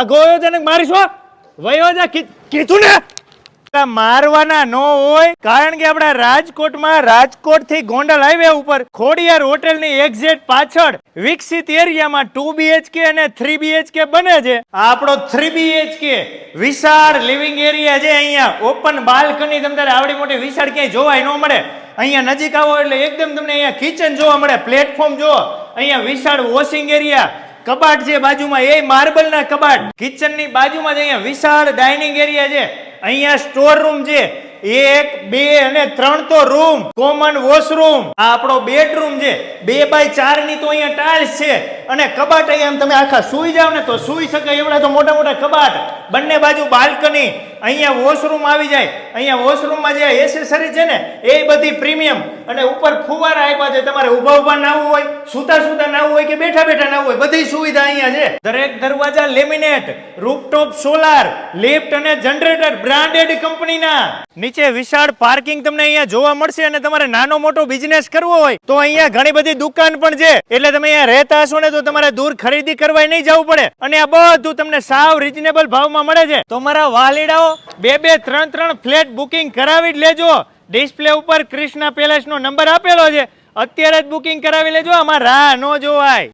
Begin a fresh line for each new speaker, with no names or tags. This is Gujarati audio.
આ ગોયો તને મારીશો વયો જા, કીધું ને? મારવાના નો હોય, કારણ કે આપણા રાજકોટમાં રાજકોટથી ગોંડલ હાઈવે ઉપર ખોડિયાર હોટેલની એક્ઝેટ પાછળ વિકસિત એરિયામાં ટુ બીએચકે અને થ્રી બીએચકે બને છે. આપણો થ્રી બીએચકે વિશાળ લિવિંગ એરિયા છે અહીંયા. ઓપન બાલ્કની તમને આવડી મોટી વિશાળ ક્યાંય જોવાય ન મળે. અહીંયા નજીક આવો એટલે એકદમ તમને અહીંયા કિચન જોવા મળે. પ્લેટફોર્મ જોવો અહીંયા વિશાળ વોશિંગ એરિયા કબાટ છે બાજુમાં, એ માર્બલના કબાટ. કિચનની બાજુમાં જ અહીંયા વિશાળ ડાઇનિંગ એરિયા છે. અહીંયા સ્ટોર રૂમ છે. એક, બે અને ત્રણ તો રૂમ. Common washroom. આ આપણો બેડરૂમ છે. બે બાય ચારની તો અહીંયા ટાઇલ્સ છે. અને કબાટ અહીંયા તમે આખા સુઈ જાવ ને તો સુઈ શકાય એવડા તો મોટા મોટા કબાટ. બંને બાજુ બાલ્કની. અહીંયા વોશરૂમ આવી જાય. અહીંયા વોશરૂમમાં જે એસેસરી છે ને, એ બધી પ્રીમિયમ અને ઉપર ફુવારા આપ્યા છે. તમારે ઊભા ઊભા નાવું હોય, સૂતા સૂતા નાવું હોય કે બેઠા બેઠા નાવું હોય, બધી સુવિધા અહીંયા છે. દરેક દરવાજા લેમિનેટ રૂફટોપ સોલાર લિફ્ટ અને જનરેટર બ્રાન્ડેડ કંપનીના નીચે વિશાળ પાર્કિંગ તમને અહીંયા જોવા મળશે અને તમારે નાનો મોટો બિઝનેસ કરવો હોય, તો અહીંયા ઘણી બધી દુકાન પણ છે. એટલે તમે અહીંયા રહેતા હશો ને તો તમારે દૂર ખરીદી કરવા નહીં જવું પડે. અને આ બધું તમને સાવ રિઝનેબલ ભાવમાં મળે છે. તો મારા વાલીડાઓ, બે બે ત્રણ ત્રણ ફ્લેટ બુકિંગ કરાવી જ લેજો. ડિસ્પ્લે ઉપર ક્રિષ્ના પેલેસનો નંબર આપેલો છે. અત્યારે જ બુકિંગ કરાવી લેજો. આમાં રાહ ન જોવાય.